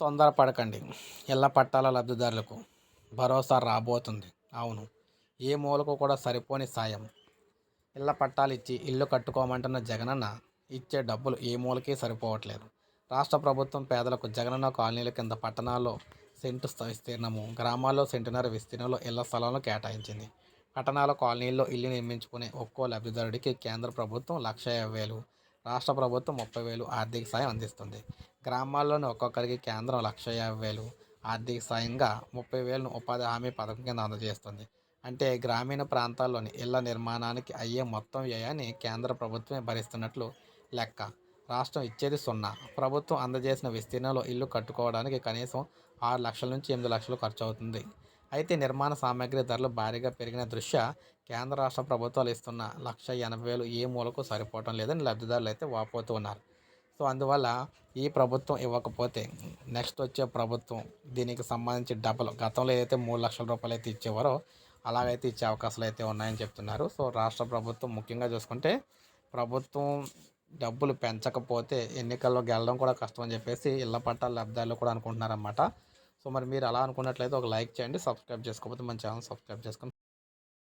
తొందరపడకండి. ఇళ్ళ పట్టాల లబ్ధిదారులకు భరోసా రాబోతుంది. అవును ఏ మూలకు కూడా సరిపోని సాయం. ఇళ్ళ పట్టాలు ఇచ్చి ఇల్లు కట్టుకోమంటున్న జగనన్న ఇచ్చే డబ్బులు ఏ మూలకి సరిపోవట్లేదు. రాష్ట్ర ప్రభుత్వం పేదలకు జగనన్న కాలనీల కింద పట్టణాల్లో సెంటు విస్తీర్ణము గ్రామాల్లో సెంటున్నర విస్తీర్ణంలో ఇళ్ళ స్థలాలను కేటాయించింది. పట్టణాల కాలనీల్లో ఇల్లు నిర్మించుకునే ఒక్కో లబ్ధిదారుడికి కేంద్ర ప్రభుత్వం లక్ష యాభై వేలు. రాష్ట్ర ప్రభుత్వం ముప్పై వేలు ఆర్థిక సాయం అందిస్తుంది. గ్రామాల్లోని ఒక్కొక్కరికి కేంద్రం లక్ష యాభై వేలు ఆర్థిక సాయంగా ముప్పై వేలను ఉపాధి హామీ పథకం కింద అందజేస్తుంది. అంటే గ్రామీణ ప్రాంతాల్లోని ఇళ్ళ నిర్మాణానికి అయ్యే మొత్తం వ్యయాన్ని కేంద్ర ప్రభుత్వమే భరిస్తున్నట్లు లెక్క. రాష్ట్రం ఇచ్చేది సున్నా. ప్రభుత్వం అందజేసిన విస్తీర్ణంలో ఇల్లు కట్టుకోవడానికి కనీసం ఆరు లక్షల నుంచి ఎనిమిది లక్షలు ఖర్చు అవుతుంది అయితే నిర్మాణ సామాగ్రి ధరలు భారీగా పెరిగిన దృష్ట్యా కేంద్ర రాష్ట్ర ప్రభుత్వాలు ఇస్తున్న లక్ష ఎనభై వేలు ఏ మూలకు సరిపోవటం లేదని లబ్ధిదారులు అయితే వాపోతూ ఉన్నారు. సో అందువల్ల ఈ ప్రభుత్వం ఇవ్వకపోతే నెక్స్ట్ వచ్చే ప్రభుత్వం దీనికి సంబంధించి డబ్బులు గతంలో ఏదైతే మూడు లక్షల రూపాయలు అయితే ఇచ్చేవారో అలాగైతే ఇచ్చే అవకాశాలు అయితే ఉన్నాయని చెప్తున్నారు. సో రాష్ట్ర ప్రభుత్వం ముఖ్యంగా చూసుకుంటే ప్రభుత్వం డబ్బులు పెంచకపోతే ఎన్నికల్లో గెలడం కూడా కష్టం అని చెప్పేసి ఇళ్ళ పట్టాల లబ్ధాలు కూడా అనుకుంటున్నారన్నమాట. సో మరి మీరు అలా అనుకున్నట్లయితే ఒక లైక్ చేయండి సబ్స్క్రైబ్ చేసుకోకపోతే మన ఛానల్ సబ్స్క్రైబ్ చేసుకొని